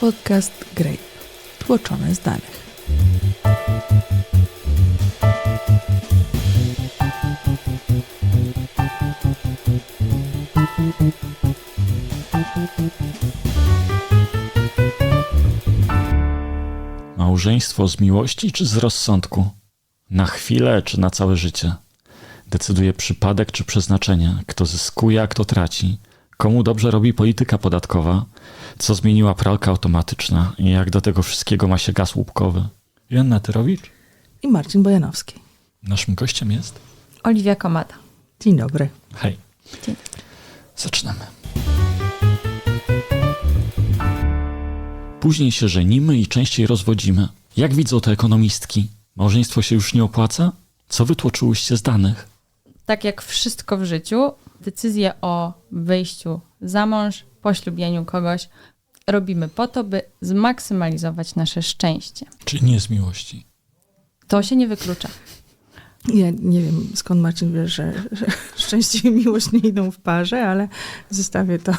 Podcast Grape. Tłoczone z danych. Małżeństwo z miłości czy z rozsądku? Na chwilę czy na całe życie? Decyduje przypadek czy przeznaczenie? Kto zyskuje, a kto traci? Komu dobrze robi polityka podatkowa? Co zmieniła pralka automatyczna? I jak do tego wszystkiego ma się gaz łupkowy? Joanna Tyrowicz? I Marcin Bojanowski. Naszym gościem jest... Oliwia Komata. Dzień dobry. Hej. Dzień Zaczynamy. Później się żenimy i częściej rozwodzimy. Jak widzą to ekonomistki? Małżeństwo się już nie opłaca? Co wytłoczyłyście z danych? Tak jak wszystko w życiu, decyzję o wyjściu za mąż, poślubieniu kogoś robimy po to, by zmaksymalizować nasze szczęście. Czy nie z miłości? To się nie wyklucza. Ja nie wiem skąd Marcin wie, że, że szczęście i miłość nie idą w parze, ale zostawię to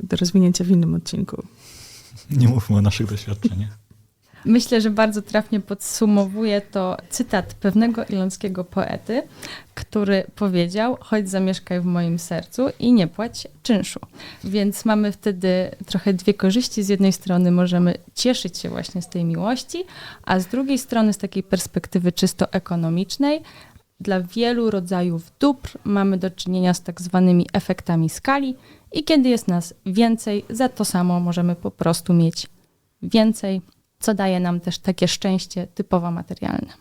do rozwinięcia w innym odcinku. Nie mówmy o naszych doświadczeniach. Myślę, że bardzo trafnie podsumowuje to cytat pewnego irlandzkiego poety, który powiedział: Chodź, zamieszkaj w moim sercu i nie płać czynszu. Więc mamy wtedy trochę dwie korzyści. Z jednej strony możemy cieszyć się właśnie z tej miłości, a z drugiej strony, z takiej perspektywy czysto ekonomicznej, dla wielu rodzajów dóbr mamy do czynienia z tak zwanymi efektami skali, i kiedy jest nas więcej, za to samo możemy po prostu mieć więcej co daje nam też takie szczęście typowo materialne.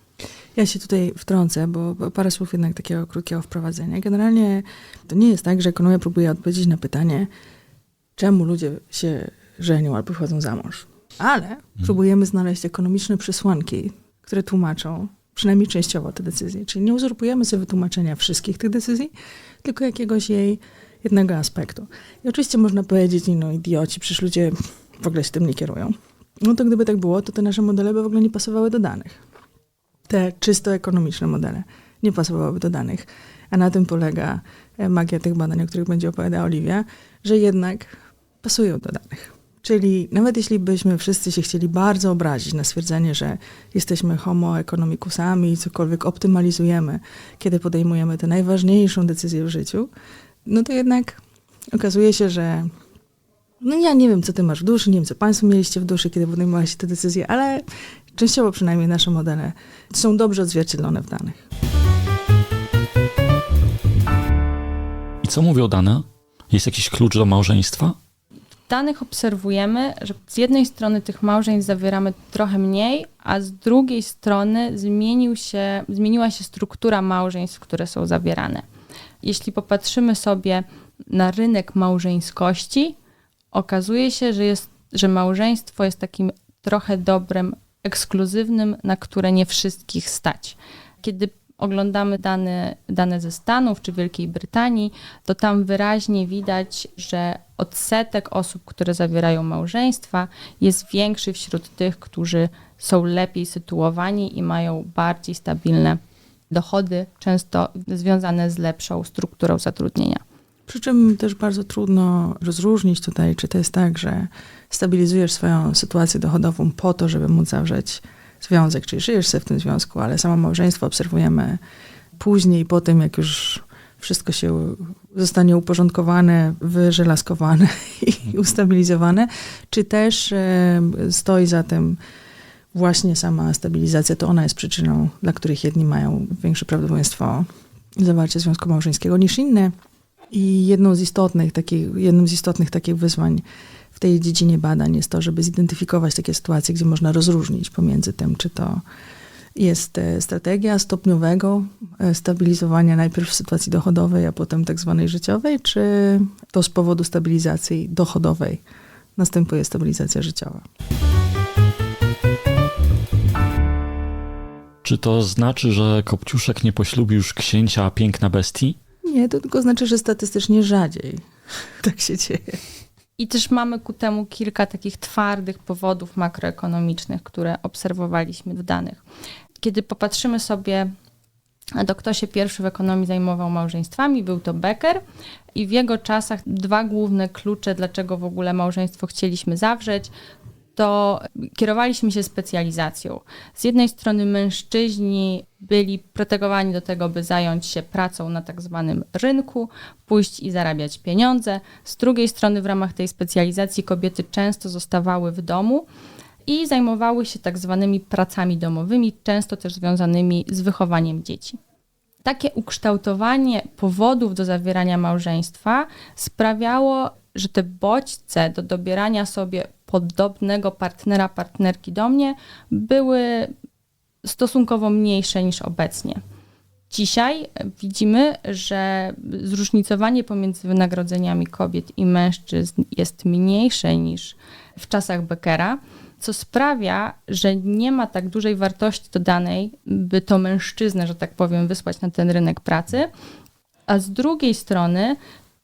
Ja się tutaj wtrącę, bo parę słów jednak takiego krótkiego wprowadzenia. Generalnie to nie jest tak, że ekonomia próbuje odpowiedzieć na pytanie, czemu ludzie się żenią albo wychodzą za mąż. Ale próbujemy znaleźć ekonomiczne przesłanki, które tłumaczą przynajmniej częściowo te decyzje. Czyli nie uzurpujemy sobie wytłumaczenia wszystkich tych decyzji, tylko jakiegoś jej jednego aspektu. I oczywiście można powiedzieć, no idioci, przecież ludzie w ogóle się tym nie kierują. No to gdyby tak było, to te nasze modele by w ogóle nie pasowały do danych. Te czysto ekonomiczne modele nie pasowałyby do danych. A na tym polega e, magia tych badań, o których będzie opowiadała Oliwia, że jednak pasują do danych. Czyli nawet jeśli byśmy wszyscy się chcieli bardzo obrazić na stwierdzenie, że jesteśmy homo economicusami i cokolwiek optymalizujemy, kiedy podejmujemy tę najważniejszą decyzję w życiu, no to jednak okazuje się, że no ja nie wiem, co ty masz w duszy, nie wiem, co państwo mieliście w duszy, kiedy podejmowaliście te decyzje, ale częściowo przynajmniej nasze modele są dobrze odzwierciedlone w danych. I co mówią dane? Jest jakiś klucz do małżeństwa? W danych obserwujemy, że z jednej strony tych małżeństw zawieramy trochę mniej, a z drugiej strony zmienił się, zmieniła się struktura małżeństw, które są zawierane. Jeśli popatrzymy sobie na rynek małżeńskości, okazuje się, że, jest, że małżeństwo jest takim trochę dobrem ekskluzywnym, na które nie wszystkich stać. Kiedy oglądamy dane, dane ze Stanów czy Wielkiej Brytanii, to tam wyraźnie widać, że odsetek osób, które zawierają małżeństwa, jest większy wśród tych, którzy są lepiej sytuowani i mają bardziej stabilne dochody, często związane z lepszą strukturą zatrudnienia. Przy czym też bardzo trudno rozróżnić tutaj, czy to jest tak, że stabilizujesz swoją sytuację dochodową po to, żeby móc zawrzeć związek, czyli żyjesz sobie w tym związku, ale samo małżeństwo obserwujemy później, po tym, jak już wszystko się zostanie uporządkowane, wyżelaskowane i ustabilizowane, czy też e, stoi za tym właśnie sama stabilizacja, to ona jest przyczyną, dla których jedni mają większe prawdopodobieństwo zawarcia związku małżeńskiego niż inne. I jedną z istotnych takich, jednym z istotnych takich wyzwań w tej dziedzinie badań jest to, żeby zidentyfikować takie sytuacje, gdzie można rozróżnić pomiędzy tym, czy to jest e, strategia stopniowego e, stabilizowania najpierw sytuacji dochodowej, a potem tak zwanej życiowej, czy to z powodu stabilizacji dochodowej następuje stabilizacja życiowa. Czy to znaczy, że Kopciuszek nie poślubi już księcia, piękna bestii? Nie, to tylko znaczy, że statystycznie rzadziej tak się dzieje. I też mamy ku temu kilka takich twardych powodów makroekonomicznych, które obserwowaliśmy w danych. Kiedy popatrzymy sobie, to kto się pierwszy w ekonomii zajmował małżeństwami, był to Becker. I w jego czasach dwa główne klucze, dlaczego w ogóle małżeństwo chcieliśmy zawrzeć, to kierowaliśmy się specjalizacją. Z jednej strony mężczyźni byli protegowani do tego, by zająć się pracą na tak zwanym rynku, pójść i zarabiać pieniądze. Z drugiej strony w ramach tej specjalizacji kobiety często zostawały w domu i zajmowały się tak zwanymi pracami domowymi, często też związanymi z wychowaniem dzieci. Takie ukształtowanie powodów do zawierania małżeństwa sprawiało, że te bodźce do dobierania sobie podobnego partnera, partnerki do mnie były stosunkowo mniejsze niż obecnie. Dzisiaj widzimy, że zróżnicowanie pomiędzy wynagrodzeniami kobiet i mężczyzn jest mniejsze niż w czasach Beckera, co sprawia, że nie ma tak dużej wartości dodanej, by to mężczyznę, że tak powiem, wysłać na ten rynek pracy, a z drugiej strony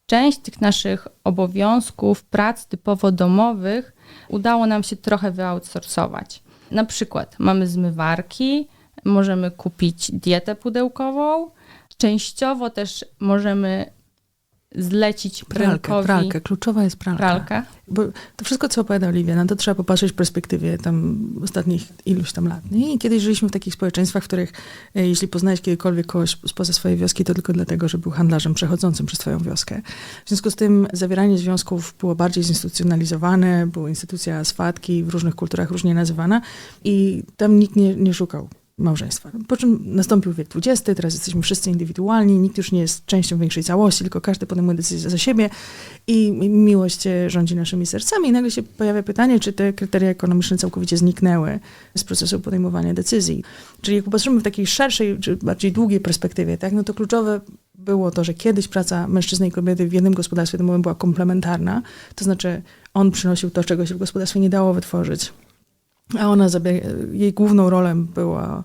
część tych naszych obowiązków, prac typowo domowych udało nam się trochę wyoutsourcować. Na przykład mamy zmywarki, możemy kupić dietę pudełkową, częściowo też możemy zlecić Pralkę, rynkowi pralkę. Kluczowa jest pralka. pralkę. Bo to wszystko, co opowiada Oliwia, no to trzeba popatrzeć w perspektywie tam ostatnich iluś tam lat. Nie? I kiedyś żyliśmy w takich społeczeństwach, w których e, jeśli poznałeś kiedykolwiek kogoś spoza swojej wioski, to tylko dlatego, że był handlarzem przechodzącym przez twoją wioskę. W związku z tym zawieranie związków było bardziej zinstytucjonalizowane, była instytucja swatki, w różnych kulturach różnie nazywana i tam nikt nie, nie szukał małżeństwa. Po czym nastąpił wiek XX, teraz jesteśmy wszyscy indywidualni, nikt już nie jest częścią większej całości, tylko każdy podejmuje decyzję za siebie i miłość rządzi naszymi sercami. I nagle się pojawia pytanie, czy te kryteria ekonomiczne całkowicie zniknęły z procesu podejmowania decyzji. Czyli jak popatrzymy w takiej szerszej, czy bardziej długiej perspektywie, tak, no to kluczowe było to, że kiedyś praca mężczyzny i kobiety w jednym gospodarstwie domowym była komplementarna, to znaczy on przynosił to, czego się w gospodarstwie nie dało wytworzyć a ona jej główną rolą była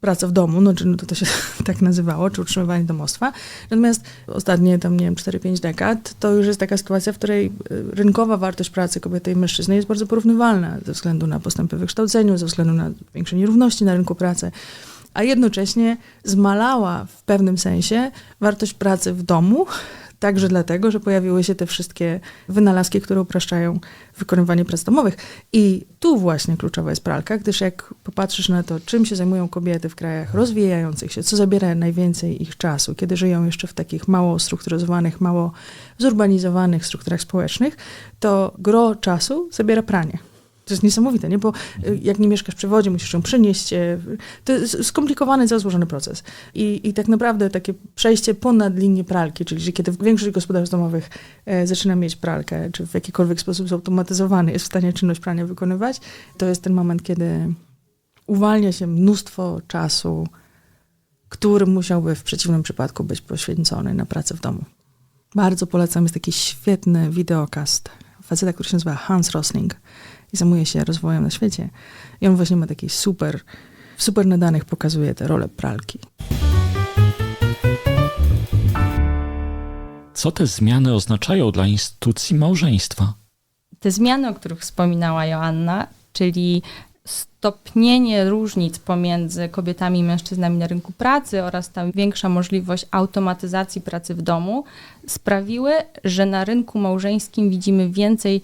praca w domu, no, czy, no to, to się tak nazywało, czy utrzymywanie domostwa. Natomiast ostatnie tam, nie wiem, 4-5 dekad, to już jest taka sytuacja, w której y, rynkowa wartość pracy kobiety i mężczyzny jest bardzo porównywalna ze względu na postępy w wykształceniu, ze względu na większe nierówności na rynku pracy, a jednocześnie zmalała w pewnym sensie wartość pracy w domu, Także dlatego, że pojawiły się te wszystkie wynalazki, które upraszczają wykonywanie prac domowych. I tu właśnie kluczowa jest pralka, gdyż jak popatrzysz na to, czym się zajmują kobiety w krajach rozwijających się, co zabiera najwięcej ich czasu, kiedy żyją jeszcze w takich mało strukturyzowanych, mało zurbanizowanych strukturach społecznych, to gro czasu zabiera pranie. To jest niesamowite, nie? bo y, jak nie mieszkasz przy wodzie, musisz ją przynieść. e, To jest skomplikowany, złożony proces. I, I tak naprawdę takie przejście ponad linię pralki, czyli że kiedy większość gospodarstw domowych e, zaczyna mieć pralkę, czy w jakikolwiek sposób zautomatyzowany jest w stanie czynność prania wykonywać, to jest ten moment, kiedy uwalnia się mnóstwo czasu, który musiałby w przeciwnym przypadku być poświęcony na pracę w domu. Bardzo polecam, jest taki świetny wideokast faceta, który się nazywa Hans Rosling i zajmuje się rozwojem na świecie. I on właśnie ma taki super, w super nadanych pokazuje tę rolę pralki. Co te zmiany oznaczają dla instytucji małżeństwa? te zmiany, o których wspominała Joanna, czyli stopnienie różnic pomiędzy kobietami i mężczyznami na rynku pracy oraz ta większa możliwość automatyzacji pracy w domu, sprawiły, że na rynku małżeńskim widzimy więcej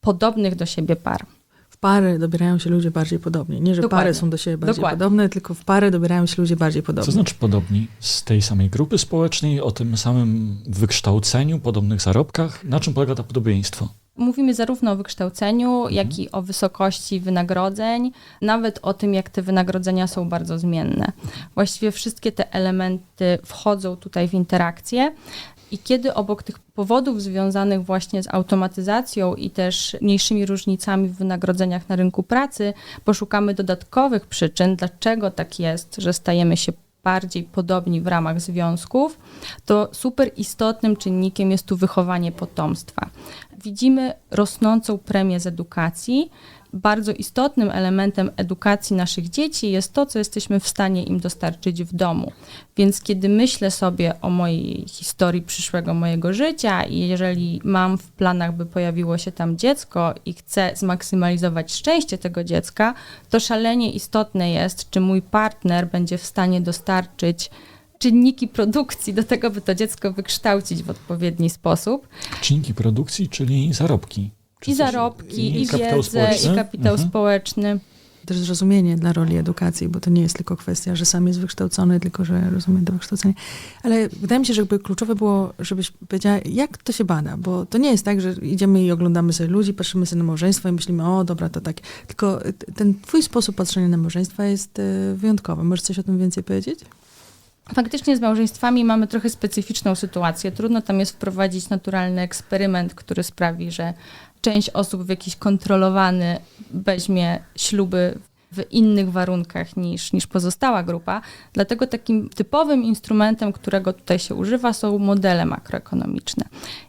podobnych do siebie par. W pary dobierają się ludzie bardziej podobnie. Nie, że Dokładnie. pary są do siebie bardziej Dokładnie. podobne, tylko w pary dobierają się ludzie bardziej podobni. Co znaczy podobni? Z tej samej grupy społecznej, o tym samym wykształceniu, podobnych zarobkach? Na czym polega to podobieństwo? Mówimy zarówno o wykształceniu, jak i o wysokości wynagrodzeń, nawet o tym, jak te wynagrodzenia są bardzo zmienne. Właściwie wszystkie te elementy wchodzą tutaj w interakcję. I kiedy obok tych powodów związanych właśnie z automatyzacją i też mniejszymi różnicami w wynagrodzeniach na rynku pracy, poszukamy dodatkowych przyczyn, dlaczego tak jest, że stajemy się bardziej podobni w ramach związków, to super istotnym czynnikiem jest tu wychowanie potomstwa. Widzimy rosnącą premię z edukacji. Bardzo istotnym elementem edukacji naszych dzieci jest to, co jesteśmy w stanie im dostarczyć w domu. Więc kiedy myślę sobie o mojej historii przyszłego mojego życia i jeżeli mam w planach, by pojawiło się tam dziecko i chcę zmaksymalizować szczęście tego dziecka, to szalenie istotne jest, czy mój partner będzie w stanie dostarczyć czynniki produkcji do tego, by to dziecko wykształcić w odpowiedni sposób. Czynniki produkcji, czyli zarobki. Czy I zarobki, i, kapitał wiedzę, i kapitał Mhm. społeczny. Też zrozumienie dla roli edukacji, bo to nie jest tylko kwestia, że sam jest wykształcony, tylko że rozumie to wykształcenie. Ale wydaje mi się, że jakby kluczowe było, żebyś powiedziała, jak to się bada, bo to nie jest tak, że idziemy i oglądamy sobie ludzi, patrzymy sobie na małżeństwo i myślimy, o dobra, to tak. Tylko ten twój sposób patrzenia na małżeństwa jest e, wyjątkowy. Możesz coś o tym więcej powiedzieć? Faktycznie z małżeństwami mamy trochę specyficzną sytuację. Trudno tam jest wprowadzić naturalny eksperyment, który sprawi, że część osób w jakiś kontrolowany weźmie śluby w innych warunkach niż, niż pozostała grupa. Dlatego takim typowym instrumentem, którego tutaj się używa, są modele makroekonomiczne.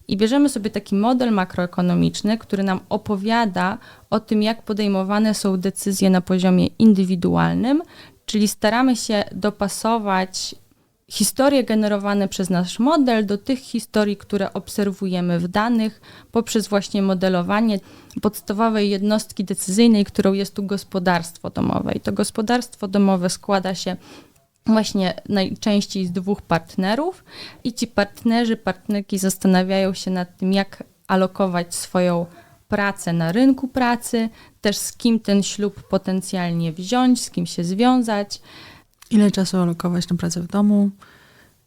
I bierzemy sobie taki model makroekonomiczny, który nam opowiada o tym, jak podejmowane są decyzje na poziomie indywidualnym, czyli staramy się dopasować historie generowane przez nasz model do tych historii, które obserwujemy w danych poprzez właśnie modelowanie podstawowej jednostki decyzyjnej, którą jest tu gospodarstwo domowe. I to gospodarstwo domowe składa się właśnie najczęściej z dwóch partnerów i ci partnerzy, partnerki zastanawiają się nad tym, jak alokować swoją pracę na rynku pracy, też z kim ten ślub potencjalnie wziąć, z kim się związać. Ile czasu alokować na pracę w domu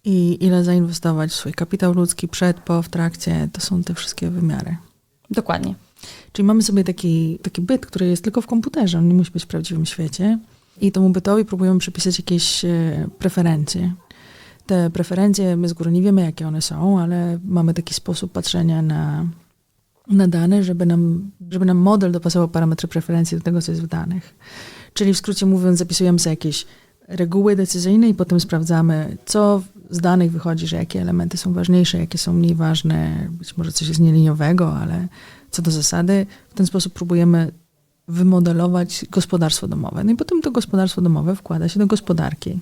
i ile zainwestować w swój kapitał ludzki przed, po, w trakcie. To są te wszystkie wymiary. Dokładnie. Czyli mamy sobie taki, taki byt, który jest tylko w komputerze, on nie musi być w prawdziwym świecie. I temu bytowi próbujemy przypisać jakieś e, preferencje. Te preferencje, my z góry nie wiemy, jakie one są, ale mamy taki sposób patrzenia na, na dane, żeby nam, żeby nam model dopasował parametry preferencji do tego, co jest w danych. Czyli w skrócie mówiąc, zapisujemy sobie jakieś reguły decyzyjne i potem sprawdzamy, co z danych wychodzi, że jakie elementy są ważniejsze, jakie są mniej ważne, być może coś jest nieliniowego, ale co do zasady, w ten sposób próbujemy wymodelować gospodarstwo domowe. No i potem to gospodarstwo domowe wkłada się do gospodarki.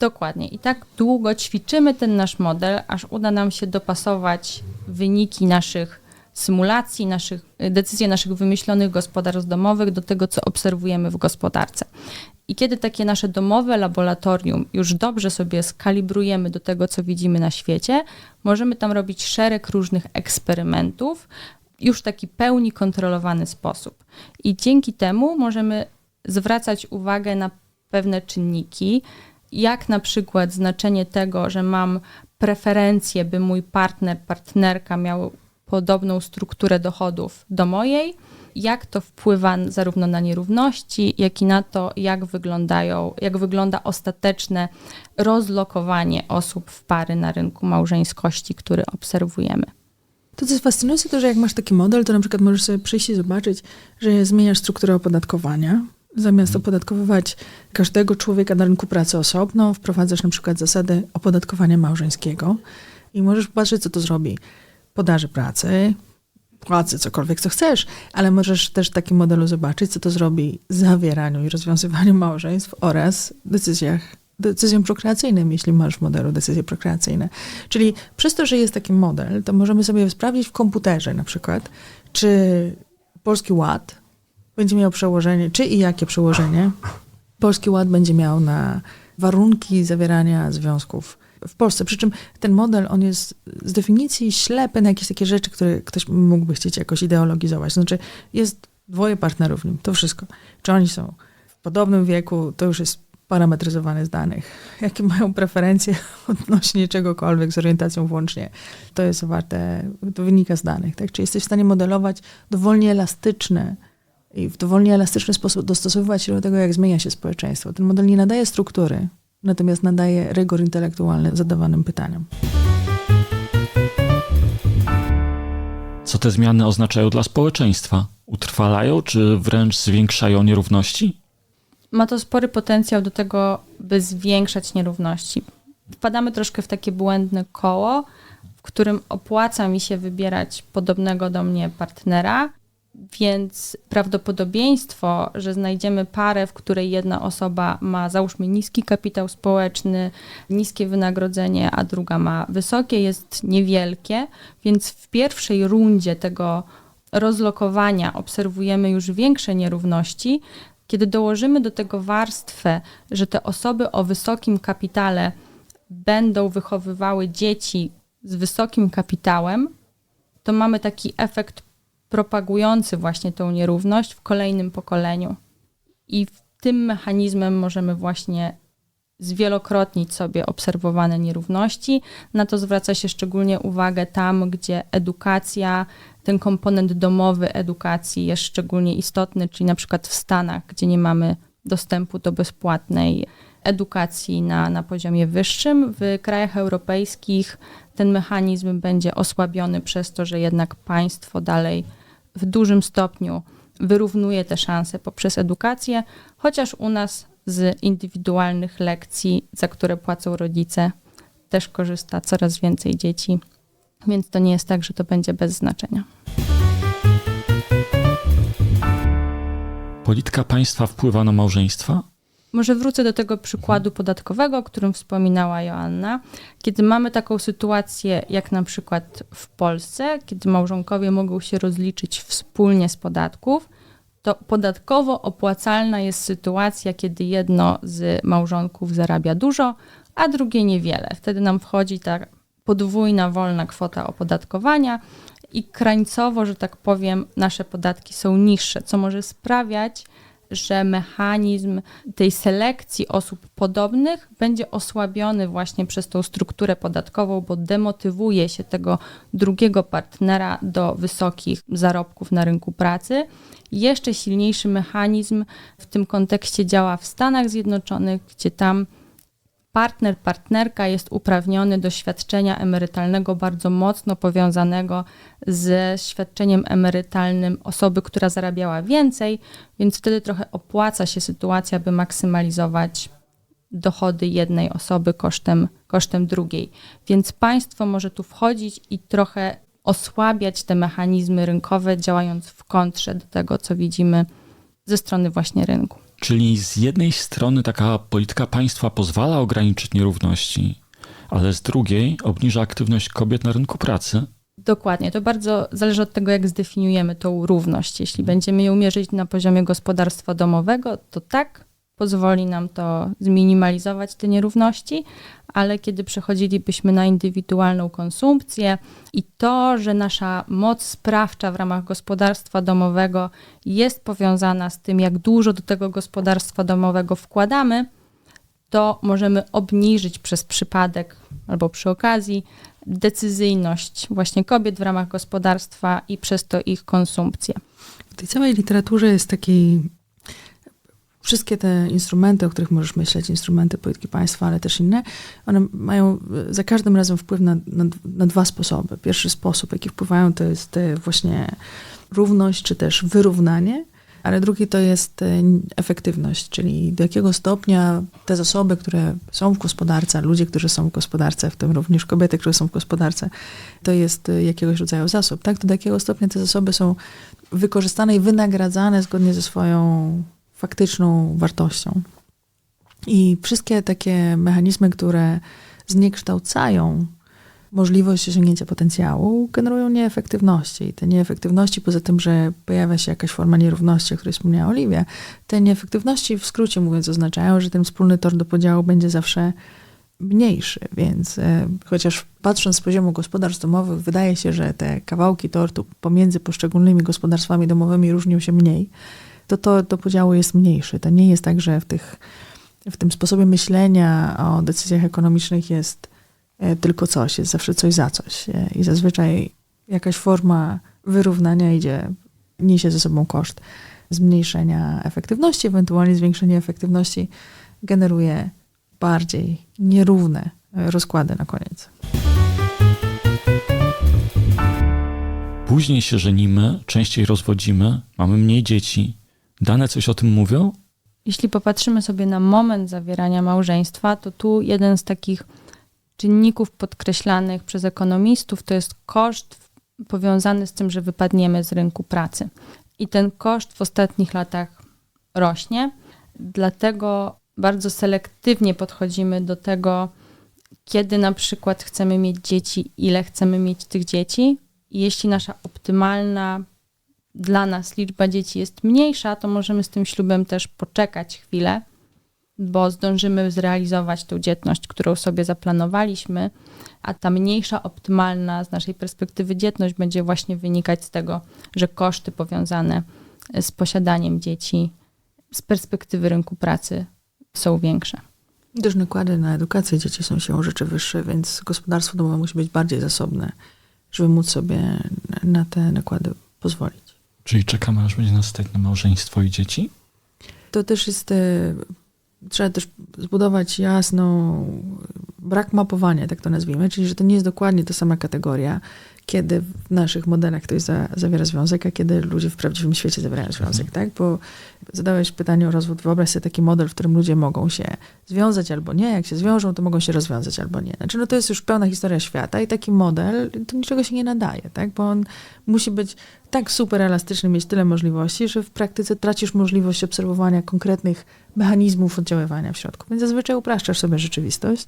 Dokładnie. I tak długo ćwiczymy ten nasz model, aż uda nam się dopasować wyniki naszych symulacji, naszych, decyzje naszych wymyślonych gospodarstw domowych do tego, co obserwujemy w gospodarce. I kiedy takie nasze domowe laboratorium już dobrze sobie skalibrujemy do tego, co widzimy na świecie, możemy tam robić szereg różnych eksperymentów, już taki pełni kontrolowany sposób. I dzięki temu możemy zwracać uwagę na pewne czynniki, jak na przykład znaczenie tego, że mam preferencje, by mój partner, partnerka miał podobną strukturę dochodów do mojej, jak to wpływa zarówno na nierówności, jak i na to, jak wyglądają, jak wygląda ostateczne rozlokowanie osób w pary na rynku małżeńskości, który obserwujemy. To, co jest fascynujące, to, że jak masz taki model, to na przykład możesz sobie przyjść i zobaczyć, że zmieniasz strukturę opodatkowania. Zamiast opodatkowywać każdego człowieka na rynku pracy osobno, wprowadzasz na przykład zasady opodatkowania małżeńskiego i możesz popatrzeć, co to zrobi podaży pracy, płacy, cokolwiek, co chcesz, ale możesz też w takim modelu zobaczyć, co to zrobi zawieraniu i rozwiązywaniu małżeństw oraz decyzjach, decyzjom prokreacyjnym, jeśli masz w modelu decyzje prokreacyjne. Czyli przez to, że jest taki model, to możemy sobie sprawdzić w komputerze na przykład, czy Polski Ład będzie miał przełożenie, czy i jakie przełożenie Polski Ład będzie miał na warunki zawierania związków w Polsce. Przy czym ten model, on jest z definicji ślepy na jakieś takie rzeczy, które ktoś mógłby chcieć jakoś ideologizować. Znaczy, jest dwoje partnerów w nim, to wszystko. Czy oni są w podobnym wieku, to już jest parametryzowane z danych. Jakie mają preferencje odnośnie czegokolwiek z orientacją włącznie, to jest warte, to wynika z danych. Tak? Czy jesteś w stanie modelować dowolnie elastyczne i w dowolnie elastyczny sposób dostosowywać się do tego, jak zmienia się społeczeństwo. Ten model nie nadaje struktury, natomiast nadaje rygor intelektualny zadawanym pytaniom. Co te zmiany oznaczają dla społeczeństwa? Utrwalają czy wręcz zwiększają nierówności? Ma to spory potencjał do tego, by zwiększać nierówności. Wpadamy troszkę w takie błędne koło, w którym opłaca mi się wybierać podobnego do mnie partnera, więc prawdopodobieństwo, że znajdziemy parę, w której jedna osoba ma załóżmy niski kapitał społeczny, niskie wynagrodzenie, a druga ma wysokie, jest niewielkie, więc w pierwszej rundzie tego rozlokowania obserwujemy już większe nierówności. Kiedy dołożymy do tego warstwę, że te osoby o wysokim kapitale będą wychowywały dzieci z wysokim kapitałem, to mamy taki efekt propagujący właśnie tą nierówność w kolejnym pokoleniu. I tym mechanizmem możemy właśnie zwielokrotnić sobie obserwowane nierówności. Na to zwraca się szczególnie uwagę tam, gdzie edukacja, ten komponent domowy edukacji jest szczególnie istotny, czyli na przykład w Stanach, gdzie nie mamy dostępu do bezpłatnej edukacji na, na poziomie wyższym. W krajach europejskich ten mechanizm będzie osłabiony przez to, że jednak państwo dalej w dużym stopniu wyrównuje te szanse poprzez edukację, chociaż u nas z indywidualnych lekcji, za które płacą rodzice, też korzysta coraz więcej dzieci, więc to nie jest tak, że to będzie bez znaczenia. Polityka państwa wpływa na małżeństwa? Może wrócę do tego przykładu podatkowego, o którym wspominała Joanna. Kiedy mamy taką sytuację, jak na przykład w Polsce, kiedy małżonkowie mogą się rozliczyć wspólnie z podatków, to podatkowo opłacalna jest sytuacja, kiedy jedno z małżonków zarabia dużo, a drugie niewiele. Wtedy nam wchodzi ta podwójna wolna kwota opodatkowania i krańcowo, że tak powiem, nasze podatki są niższe, co może sprawiać, że mechanizm tej selekcji osób podobnych będzie osłabiony właśnie przez tą strukturę podatkową, bo demotywuje się tego drugiego partnera do wysokich zarobków na rynku pracy. Jeszcze silniejszy mechanizm w tym kontekście działa w Stanach Zjednoczonych, gdzie tam partner, partnerka jest uprawniony do świadczenia emerytalnego bardzo mocno powiązanego ze świadczeniem emerytalnym osoby, która zarabiała więcej, więc wtedy trochę opłaca się sytuacja, by maksymalizować dochody jednej osoby kosztem, kosztem drugiej. Więc państwo może tu wchodzić i trochę osłabiać te mechanizmy rynkowe, działając w kontrze do tego, co widzimy ze strony właśnie rynku. Czyli z jednej strony taka polityka państwa pozwala ograniczyć nierówności, ale z drugiej obniża aktywność kobiet na rynku pracy. Dokładnie. To bardzo zależy od tego, jak zdefiniujemy tą równość. Jeśli będziemy ją mierzyć na poziomie gospodarstwa domowego, to tak, pozwoli nam to zminimalizować te nierówności, ale kiedy przechodzilibyśmy na indywidualną konsumpcję i to, że nasza moc sprawcza w ramach gospodarstwa domowego jest powiązana z tym, jak dużo do tego gospodarstwa domowego wkładamy, to możemy obniżyć przez przypadek albo przy okazji decyzyjność właśnie kobiet w ramach gospodarstwa i przez to ich konsumpcję. W tej całej literaturze jest taki wszystkie te instrumenty, o których możesz myśleć, instrumenty polityki państwa, ale też inne, one mają e, za każdym razem wpływ na, na, na dwa sposoby. Pierwszy sposób, jaki wpływają, to jest e, właśnie równość, czy też wyrównanie, ale drugi to jest e, efektywność, czyli do jakiego stopnia te zasoby, które są w gospodarce, ludzie, którzy są w gospodarce, w tym również kobiety, które są w gospodarce, to jest jakiegoś rodzaju zasób, tak? To do jakiego stopnia te zasoby są wykorzystane i wynagradzane zgodnie ze swoją faktyczną wartością. I wszystkie takie mechanizmy, które zniekształcają możliwość osiągnięcia potencjału, generują nieefektywności. I te nieefektywności, poza tym, że pojawia się jakaś forma nierówności, o której wspomniała Oliwia, te nieefektywności, w skrócie mówiąc, oznaczają, że ten wspólny tor do podziału będzie zawsze mniejszy, więc e, chociaż patrząc z poziomu gospodarstw domowych, wydaje się, że te kawałki tortu pomiędzy poszczególnymi gospodarstwami domowymi różnią się mniej, to, to podziału jest mniejszy. To nie jest tak, że w, tych, w tym sposobie myślenia o decyzjach ekonomicznych jest e, tylko coś, jest zawsze coś za coś. E, I zazwyczaj jakaś forma wyrównania idzie, niesie ze sobą koszt zmniejszenia efektywności, ewentualnie zwiększenie efektywności generuje bardziej nierówne rozkłady na koniec. Później się żenimy, częściej rozwodzimy, mamy mniej dzieci, Dane coś o tym mówią? Jeśli popatrzymy sobie na moment zawierania małżeństwa, to tu jeden z takich czynników podkreślanych przez ekonomistów to jest koszt powiązany z tym, że wypadniemy z rynku pracy. I ten koszt w ostatnich latach rośnie, dlatego bardzo selektywnie podchodzimy do tego, kiedy na przykład chcemy mieć dzieci, ile chcemy mieć tych dzieci. I jeśli nasza optymalna dla nas liczba dzieci jest mniejsza, to możemy z tym ślubem też poczekać chwilę, bo zdążymy zrealizować tą dzietność, którą sobie zaplanowaliśmy, a ta mniejsza, optymalna z naszej perspektywy dzietność będzie właśnie wynikać z tego, że koszty powiązane z posiadaniem dzieci z perspektywy rynku pracy są większe. Też nakłady na edukację dzieci są siłą rzeczy wyższe, więc gospodarstwo domowe musi być bardziej zasobne, żeby móc sobie na te nakłady pozwolić. Czyli czekamy, aż będzie następne małżeństwo i dzieci? To też jest, e, trzeba też zbudować jasną, brak mapowania, tak to nazwijmy, czyli że to nie jest dokładnie ta sama kategoria, kiedy w naszych modelach ktoś za, zawiera związek, a kiedy ludzie w prawdziwym świecie zawierają związek, tak? Bo zadałeś pytanie o rozwód, wyobraź sobie taki model, w którym ludzie mogą się związać albo nie, jak się zwiążą, to mogą się rozwiązać albo nie. Znaczy, no to jest już pełna historia świata i taki model do niczego się nie nadaje, tak? Bo on musi być tak super elastyczny, mieć tyle możliwości, że w praktyce tracisz możliwość obserwowania konkretnych mechanizmów oddziaływania w środku. Więc zazwyczaj upraszczasz sobie rzeczywistość,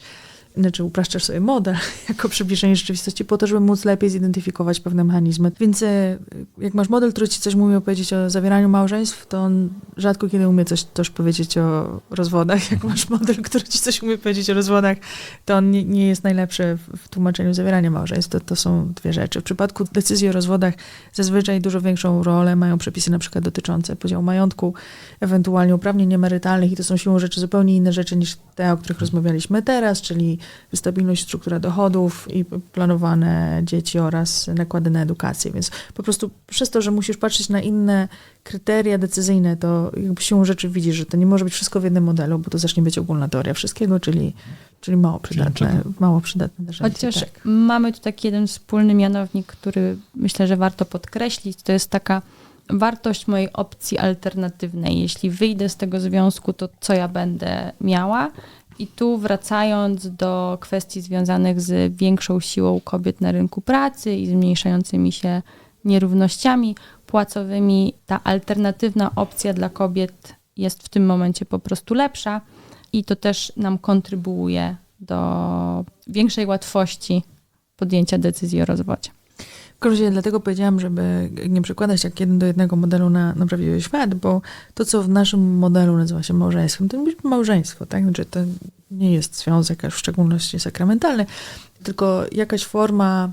znaczy upraszczasz sobie model jako przybliżenie rzeczywistości po to, żeby móc lepiej zidentyfikować pewne mechanizmy. Więc e, jak masz model, który ci coś umie opowiedzieć o zawieraniu małżeństw, to on rzadko kiedy umie coś też powiedzieć o rozwodach. Jak masz model, który ci coś umie powiedzieć o rozwodach, to on nie, nie jest najlepszy w tłumaczeniu zawierania małżeństw. To, to są dwie rzeczy. W przypadku decyzji o rozwodach zazwyczaj dużo większą rolę mają przepisy na przykład dotyczące podziału majątku, ewentualnie uprawnień emerytalnych i to są siłą rzeczy zupełnie inne rzeczy niż te, o których rozmawialiśmy teraz, czyli stabilność, struktura dochodów i planowane dzieci oraz nakłady na edukację. Więc po prostu przez to, że musisz patrzeć na inne kryteria decyzyjne, to jakby siłą rzeczy widzisz, że to nie może być wszystko w jednym modelu, bo to zacznie być ogólna teoria wszystkiego, czyli, czyli mało przydatne, mało przydatne narzędzie. Chociaż tak. mamy tu taki jeden wspólny mianownik, który myślę, że warto podkreślić. To jest taka wartość mojej opcji alternatywnej. Jeśli wyjdę z tego związku, to co ja będę miała? I tu wracając do kwestii związanych z większą siłą kobiet na rynku pracy i zmniejszającymi się nierównościami płacowymi, ta alternatywna opcja dla kobiet jest w tym momencie po prostu lepsza i to też nam kontrybuuje do większej łatwości podjęcia decyzji o rozwodzie. W każdym razie dlatego powiedziałam, żeby nie przekładać tak jeden do jednego modelu na, na prawdziwy świat, bo to, co w naszym modelu nazywa się małżeństwem, to jest małżeństwo, tak? Znaczy to nie jest związek, w szczególności sakramentalny, tylko jakaś forma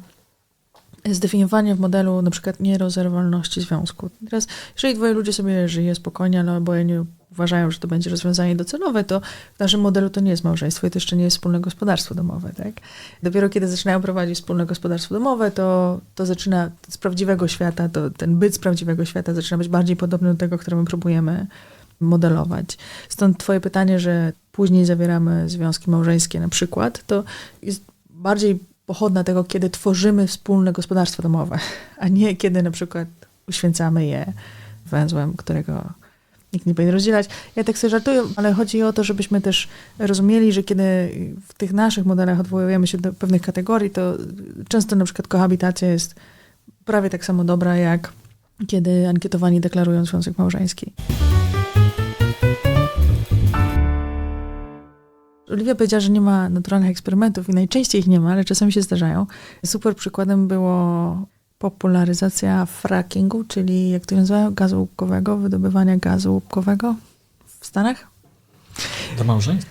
zdefiniowania w modelu na przykład nierozerwalności związku. Teraz, jeżeli dwoje ludzie sobie żyje spokojnie, ale oboje nie uważają, że to będzie rozwiązanie docelowe, to w naszym modelu to nie jest małżeństwo i to jeszcze nie jest wspólne gospodarstwo domowe. Tak? Dopiero kiedy zaczynają prowadzić wspólne gospodarstwo domowe, to, to zaczyna z prawdziwego świata, to ten byt z prawdziwego świata zaczyna być bardziej podobny do tego, który my próbujemy modelować. Stąd twoje pytanie, że później zawieramy związki małżeńskie na przykład, to jest bardziej pochodna tego, kiedy tworzymy wspólne gospodarstwo domowe, a nie kiedy na przykład uświęcamy je węzłem, którego nikt nie powinien rozdzielać. Ja tak sobie żartuję, ale chodzi o to, żebyśmy też rozumieli, że kiedy w tych naszych modelach odwołujemy się do pewnych kategorii, to często na przykład kohabitacja jest prawie tak samo dobra, jak kiedy ankietowani deklarują związek małżeński. Oliwia powiedziała, że nie ma naturalnych eksperymentów i najczęściej ich nie ma, ale czasami się zdarzają. Super przykładem było popularyzacja frackingu, czyli jak to się nazywa, gazu łupkowego, wydobywania gazu łupkowego w Stanach. Do małżeństw?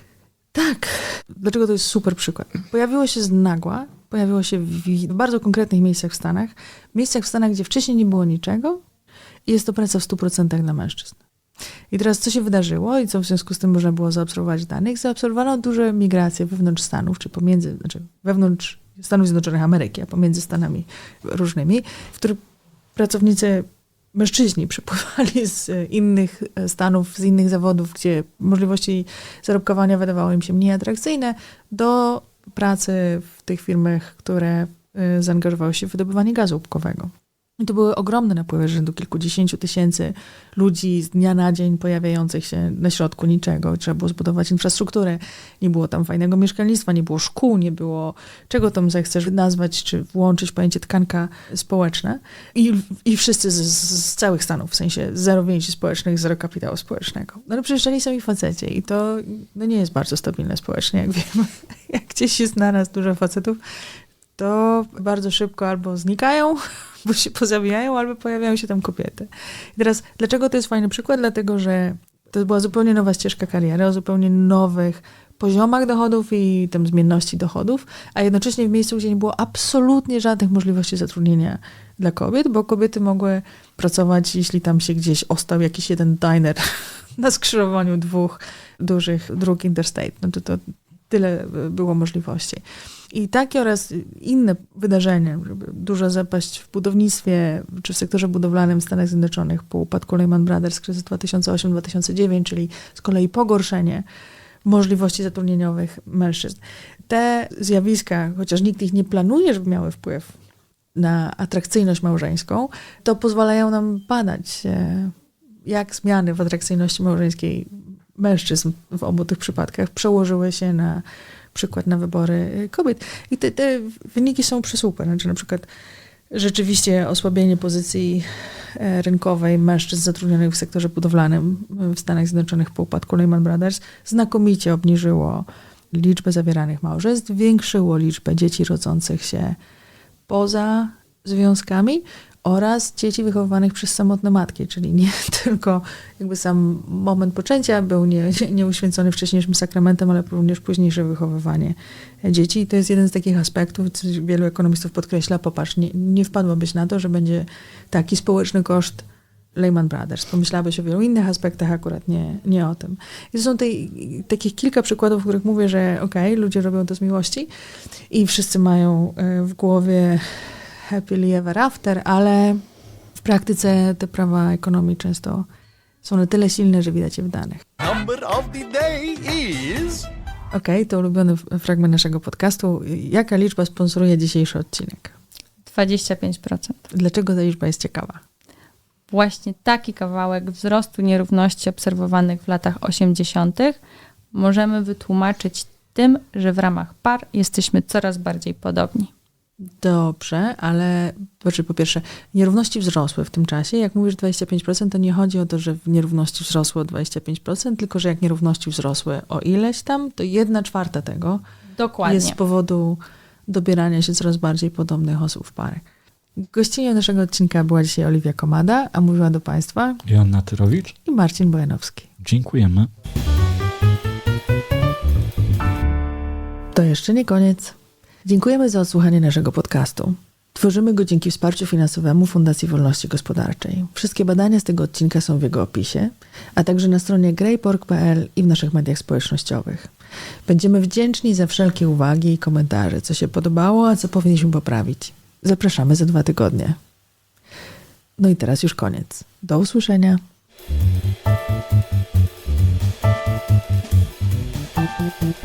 Tak. Dlaczego to jest super przykład? Pojawiło się z nagła, pojawiło się w bardzo konkretnych miejscach w Stanach, miejscach w Stanach, gdzie wcześniej nie było niczego i jest to praca w 100% dla mężczyzn. I teraz co się wydarzyło i co w związku z tym można było zaobserwować danych? Zaobserwowano duże migracje wewnątrz Stanów, czy pomiędzy, znaczy wewnątrz Stanów Zjednoczonych Ameryki, a pomiędzy Stanami różnymi, w których pracownicy mężczyźni przypływali z innych stanów, z innych zawodów, gdzie możliwości zarobkowania wydawały im się mniej atrakcyjne, do pracy w tych firmach, które y, zaangażowały się w wydobywanie gazu łupkowego. I to były ogromne napływy rzędu kilkudziesięciu tysięcy ludzi z dnia na dzień pojawiających się na środku niczego. Trzeba było zbudować infrastrukturę. Nie było tam fajnego mieszkalnictwa, nie było szkół, nie było czego tam zechcesz nazwać, czy włączyć pojęcie tkanka społeczna. I, i wszyscy z, z całych Stanów, w sensie zero więzi społecznych, zero kapitału społecznego. No ale przyjeżdżali sami faceci i to no, nie jest bardzo stabilne społecznie, jak wiemy. Jak gdzieś jest naraz dużo facetów, to bardzo szybko albo znikają, bo się pozabijają, albo pojawiają się tam kobiety. I teraz, dlaczego to jest fajny przykład? Dlatego, że To była zupełnie nowa ścieżka kariery, o zupełnie nowych poziomach dochodów i tam zmienności dochodów, a jednocześnie w miejscu, gdzie nie było absolutnie żadnych możliwości zatrudnienia dla kobiet, bo kobiety mogły pracować, jeśli tam się gdzieś ostał jakiś jeden diner na skrzyżowaniu dwóch dużych dróg interstate. No to, to tyle było możliwości. I takie oraz inne wydarzenia, duża zapaść w budownictwie czy w sektorze budowlanym w Stanach Zjednoczonych po upadku Lehman Brothers, kryzys 2008-2009, czyli z kolei pogorszenie możliwości zatrudnieniowych mężczyzn. Te zjawiska, chociaż nikt ich nie planuje, żeby miały wpływ na atrakcyjność małżeńską, to pozwalają nam badać, e, jak zmiany w atrakcyjności małżeńskiej mężczyzn w obu tych przypadkach przełożyły się na przykład na wybory kobiet. I te, te wyniki są przysłupe. Znaczy na przykład rzeczywiście osłabienie pozycji e, rynkowej mężczyzn zatrudnionych w sektorze budowlanym w Stanach Zjednoczonych po upadku Lehman Brothers znakomicie obniżyło liczbę zawieranych małżeństw, zwiększyło liczbę dzieci rodzących się poza związkami oraz dzieci wychowywanych przez samotne matki, czyli nie tylko jakby sam moment poczęcia był nie, nie uświęcony wcześniejszym sakramentem, ale również późniejsze wychowywanie dzieci. I to jest jeden z takich aspektów, co wielu ekonomistów podkreśla, popatrz, nie, nie wpadłabyś na to, że będzie taki społeczny koszt Lehman Brothers. Pomyślałabyś o wielu innych aspektach, akurat nie, nie o tym. I to są tej, takich kilka przykładów, w których mówię, że okej, okay, ludzie robią to z miłości i wszyscy mają y, w głowie happily ever after, ale w praktyce te prawa ekonomii często są na tyle silne, że widać je w danych. Number of the day is. Okej, okay, to ulubiony fragment naszego podcastu. Jaka liczba sponsoruje dzisiejszy odcinek? 25%. Dlaczego ta liczba jest ciekawa? Właśnie taki kawałek wzrostu nierówności obserwowanych w latach 80. możemy wytłumaczyć tym, że w ramach par jesteśmy coraz bardziej podobni. Dobrze, ale znaczy po pierwsze, nierówności wzrosły w tym czasie. Jak mówisz 25%, to nie chodzi o to, że nierówności wzrosły o 25%, tylko że jak nierówności wzrosły o ileś tam, to jedna czwarta tego Dokładnie. jest z powodu dobierania się coraz bardziej podobnych osób w pary. Gościnią naszego odcinka była dzisiaj Oliwia Komada, a mówiła do Państwa Joanna Tyrowicz. i Marcin Bojanowski. Dziękujemy. To jeszcze nie koniec. Dziękujemy za odsłuchanie naszego podcastu. Tworzymy go dzięki wsparciu finansowemu Fundacji Wolności Gospodarczej. Wszystkie badania z tego odcinka są w jego opisie, a także na stronie greypork.pl i w naszych mediach społecznościowych. Będziemy wdzięczni za wszelkie uwagi i komentarze, co się podobało, a co powinniśmy poprawić. Zapraszamy za dwa tygodnie. No i teraz już koniec. Do usłyszenia. Thank you.